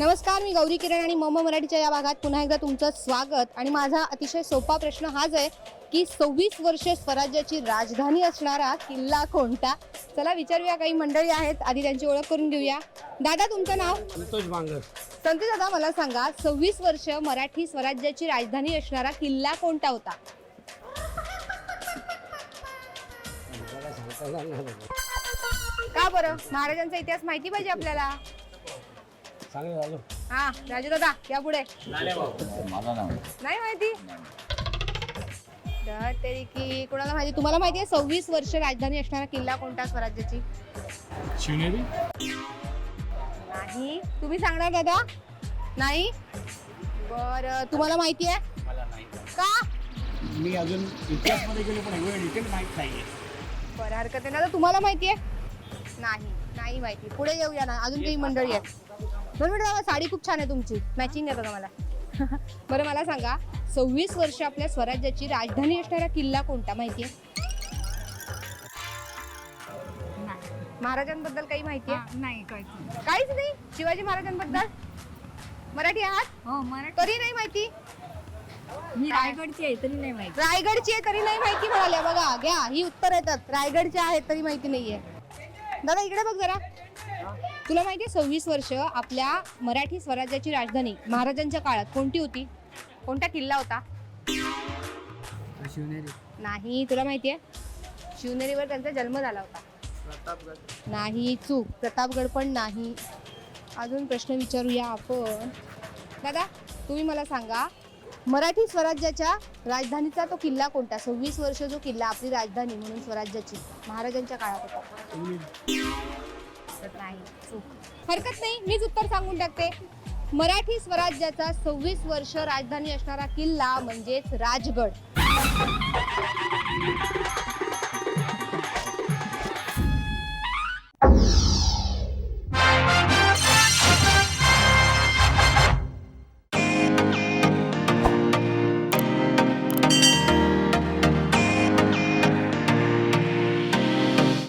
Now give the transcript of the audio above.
नमस्कार मी गौरी किरण आणि मम मराठीच्या या भागात पुन्हा एकदा तुमचं स्वागत. आणि माझा अतिशय सोपा प्रश्न हाच आहे की सव्वीस वर्षे स्वराज्याची राजधानी असणारा किल्ला कोणता? चला विचारूया काही मंडळी आहेत आधी त्यांची ओळख करून घेऊया. दादा तुमचं नाव? संतोष बांगर संतोष दादा मला सांगा सव्वीस वर्ष मराठी स्वराज्याची राजधानी असणारा किल्ला कोणता होता. का बरं? महाराजांचा इतिहास माहिती पाहिजे आपल्याला? चांगलं झालं. हा राजू दादा या पुढे. मला नाही नाही माहिती? तर तरी की कोणाला माहिती? तुम्हाला माहिती आहे सव्वीस वर्ष राजधानी असणारा किल्ला कोणता स्वराज्याची? शिवनेरी? नाही. तुम्ही सांगणार दादा? नाही? बर तुम्हाला माहिती आहे? मला नाही का? मी अजून इतिहासमध्ये गेलो पण एवढं डिटेल माहीत नाहीये. बरं हरकत आहे ना तर तुम्हाला माहिती आहे? नाही नाही माहिती. पुढे येऊया ना. अजून काही मंडळी आहेत. दोन मिनिट दादा साडी खूप छान आहे तुमची. मॅचिंग आहे बघा मला. बरं मला सांगा सव्वीस वर्ष आपल्या स्वराज्याची राजधानी असणारा किल्ला कोणता माहिती आहे महाराजांबद्दल काही माहिती आहे नाही कळत काहीच नाही? शिवाजी महाराजांबद्दल? मराठी आहात? हो मराठी. तरी नाही माहिती? मी रायगडची आहे तरी नाही माहिती. रायगडची आहे तरी नाही माहिती म्हणाल्या. बघा घ्या ही उत्तर येतात. रायगडचे आहेत तरी माहिती नाहीये. दादा इकडे बघ जरा. तुला माहिती आहे सव्वीस वर्ष आपल्या मराठी स्वराज्याची राजधानी महाराजांच्या काळात कोणती होती? कोणता किल्ला होता? शिवनेरी. नाही तुला माहिती आहे? शिवनेरीवर त्यांचा जन्म झाला होता. नाही चूक. प्रतापगड पण नाही. अजून प्रश्न विचारूया आपण. दादा तुम्ही मला सांगा मराठी स्वराज्याच्या राजधानीचा तो किल्ला कोणता? सव्वीस वर्ष जो किल्ला आपली राजधानी म्हणून स्वराज्याची महाराजांच्या काळात होता. नाही. हरकत नाही मीच उत्तर सांगून टाकते. मराठी स्वराज्याचा सव्वीस वर्ष राजधानी असणारा किल्ला म्हणजेच राजगड. you